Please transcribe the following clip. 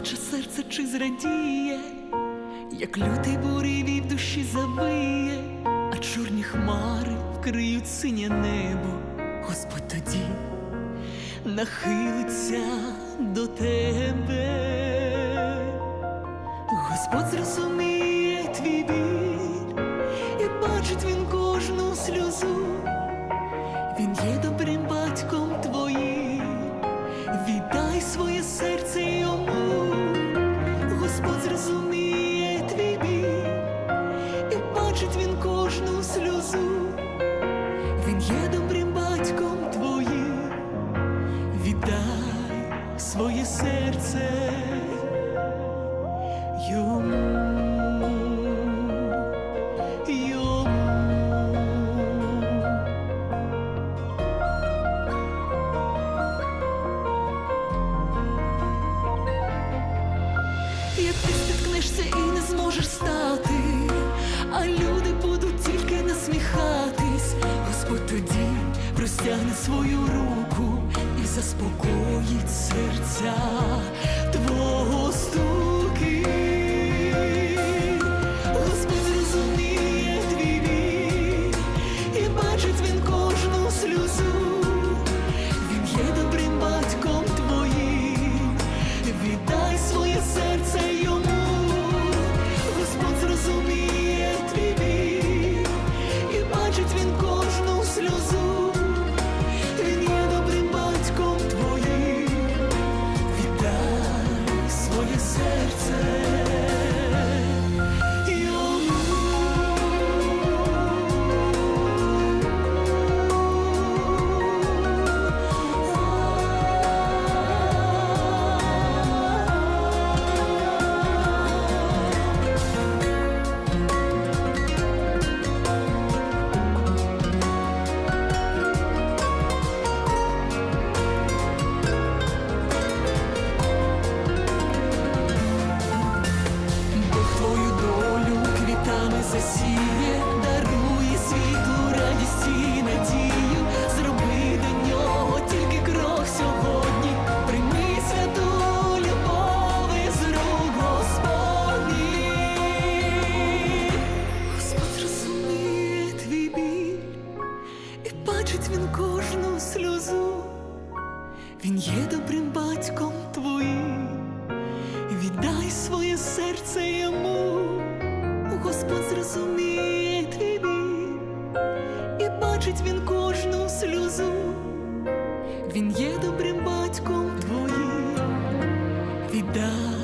заплаче серце чи зрадіє, як лютий буревій в душі завиє, а чорні хмари вкриють синє небо, Господь тоді нахилиться до тебе. Господь зрозуміє твій біль, і бачить він кожну сльозу. Він є добрим батьком твоїм, віддай своє серце йому, сльозу. Він є добрим батьком твоїм, віддай своє серце. Йому. Як ти спіткнешся і не зможеш стати, простягне свою руку і заспокоїть серця твого стуки. Бачить він кожну сльозу. Він є добрим батьком твоїм. Віддай своє серце йому, Господь зрозуміє твій і бачить він кожну сльозу. Він є добрим батьком твоїм, віддай